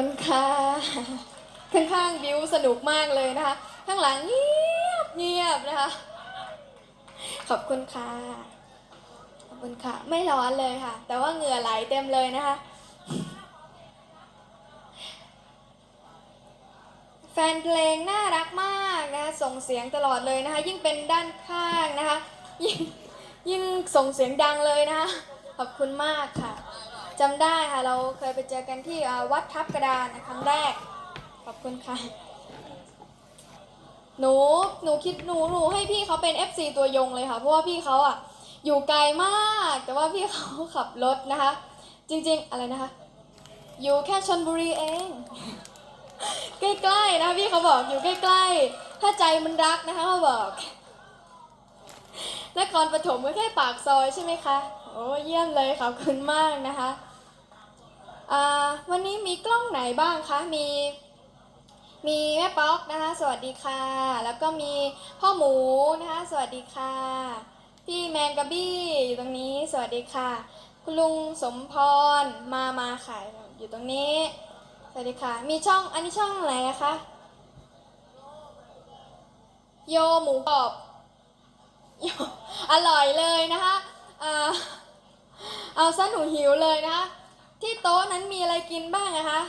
คุณค่ะ ข้างๆบิวสนุกมากเลยนะคะ ข้างหลังเงียบเงียบนะคะ ขอบคุณค่ะ ขอบคุณค่ะ ไม่ร้อนเลยค่ะ แต่ว่าเหงื่อไหลเต็มเลยนะคะ แฟนเพลงน่ารักมากนะคะส่งเสียงตลอดเลยนะคะ ยิ่งเป็นด้านข้างนะคะ ยิ่งยิ่งส่งเสียงดังเลยนะคะ ขอบคุณมากค่ะ จำได้ค่ะ เราเคยไปเจอกันที่วัดทับกระดานนะครั้งแรก ขอบคุณค่ะ หนู หนูคิดหนู หนูให้พี่เขาเป็น FC ตัวยงเลยค่ะ เพราะว่าพี่เขาอะ อยู่ไกลมาก แต่ว่าพี่เขาขับรถนะคะ จริง ๆ อะไรนะคะ อยู่แค่ชนบุรีเอง ใกล้ๆนะพี่เขาบอกอยู่ใกล้ๆ ถ้าใจมันรักนะคะเขาบอก นครปฐมก็แค่ปากซอยใช่ไหมคะ โอ้เยี่ยมเลยขอบคุณมากนะคะวันนี้มีกล้องไหนบ้างคะ มี มีแม่ป๊อกนะคะ สวัสดีค่ะ แล้วก็มีพ่อหมูนะคะ สวัสดีค่ะ พี่แมงกะบี้อยู่ตรงนี้ สวัสดีค่ะ คุณลุงสมพร มามาค่ะอยู่ตรงนี้ สวัสดีค่ะ มีช่อง อันนี้ช่องอะไรนะคะ โยหมูกรอบ อร่อยเลยนะคะอ่าเอาซะหนูหิวเลยนะคะ ที่โต๊ะนั้นมีอะไรกินบ้างนะคะ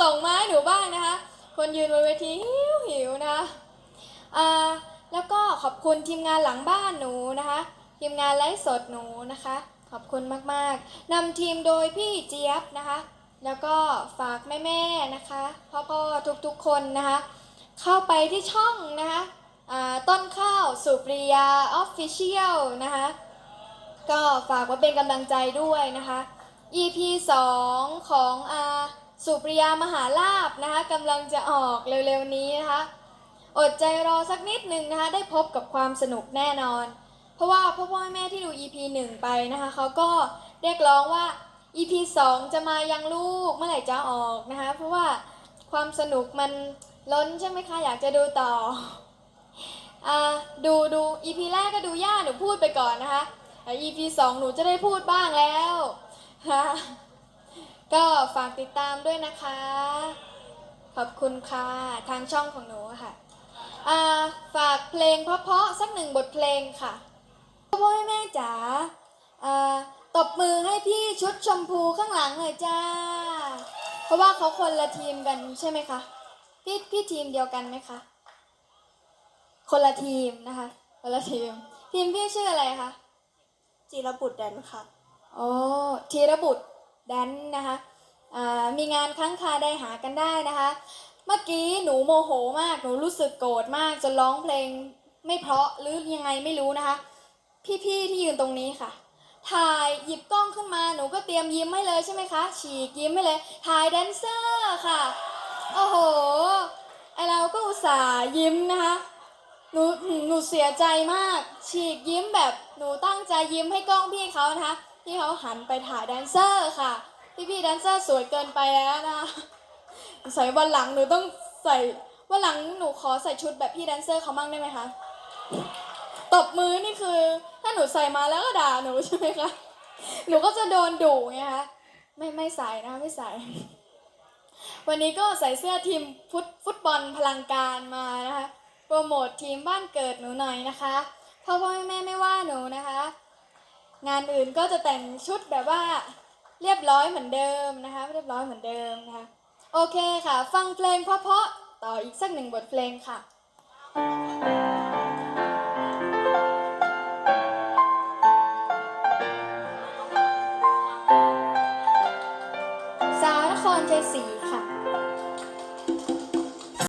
ส่งมาให้หนูบ้างนะคะ คนยืนบนเวทีหิวหิวนะคะอ่าแล้วก็ขอบคุณทีมงานหลังบ้านหนูนะคะ ทีมงานไลฟ์สดหนูนะคะ ขอบคุณมากๆนำทีมโดยพี่เจี๊ยบนะคะ แล้วก็ฝากแม่ๆนะคะพ่อๆทุกๆคนนะคะ เข้าไปที่ช่องนะคะ ต้นข้าวสุปริยาออฟฟิเชียลนะคะ ก็ฝากไว้เป็นกำลังใจด้วยนะคะ EP 2 ของอาสุปริยามหาลาบนะคะกำลังจะออกเร็วๆนี้นะคะ อดใจรอสักนิดหนึ่งนะคะ ได้พบกับความสนุกแน่นอน เพราะว่าพ่อพ่อแม่ที่ดู EP 1 ไปนะคะเขาก็เรียกร้องว่า EP 2 จะมายังลูกเมื่อไหร่จะออกนะคะ เพราะว่าความสนุกมันล้นใช่ไหมคะ อยากจะดูต่อ อ่าดูดู EP แรกก็ดูย่าหนูพูดไปก่อนนะคะแต่ EP 2หนูจะได้พูดบ้างแล้วค่ะก็ฝากติดตามด้วยนะคะ ขอบคุณค่ะทางช่องของหนูค่ะอ่าฝากเพลงเพราะๆสักหนึ่งบทเพลงค่ะพ่อแม่แม่จ๋าอ่าตบมือให้พี่ชุดชมพูข้างหลังหน่อยจ้า เพราะว่าเขาคนละทีมกันใช่ไหมคะ พี่พี่ทีมเดียวกันไหมคะ คนละทีมนะคะคนละทีม ทีมพี่ชื่ออะไรคะจีรบุตรแดนค่ะโอ้ธีรบุตรแดนนะคะอ่ามีงานครั้งคาได้หากันได้นะคะ เมื่อกี้หนูโมโหมากหนูรู้สึกโกรธมากจนร้องเพลงไม่เพราะหรือยังไงไม่รู้นะคะ พี่ๆที่ยืนตรงนี้ค่ะ ถ่ายหยิบกล้องขึ้นมาหนูก็เตรียมยิ้มให้เลยใช่ไหมคะ ฉีกยิ้มให้เลย ถ่ายแดนเซอร์ค่ะ โอ้โหไอเราก็อุตส่าห์ยิ้มนะคะ หนูหนูเสียใจมาก ฉีกยิ้มแบบหนูตั้งใจยิ้มให้กล้องพี่เขานะคะพี่เขาหันไปถ่ายแดนเซอร์ค่ะ พี่พี่แดนเซอร์สวยเกินไปแล้วนะใส่วันหลังหนูต้องใส่วันหลังหนูขอใส่ชุดแบบพี่แดนเซอร์เขาบ้างได้ไหมคะตบมือนี่คือ ถ้าหนูใส่มาแล้วก็ด่าหนูใช่ไหมคะหนูก็จะโดนดุไงคะไม่ไม่ใส่นะไม่ใส่ วันนี้ก็ใส่เสื้อทีมฟุตฟุตบอลพลังการมานะคะ รโมททีมบ้านเกิดหนูหน่อยนะคะพ่อพ่อแม่แม่ไม่ว่าหนูนะคะ งานอื่นก็จะแต่งชุดแบบว่าเรียบร้อยเหมือนเดิมนะคะ เรียบร้อยเหมือนเดิมนะคะโอเคค่ะ ฟังเพลงเพราะๆต่ออีกสักหนึ่งบทเพลงค่ะ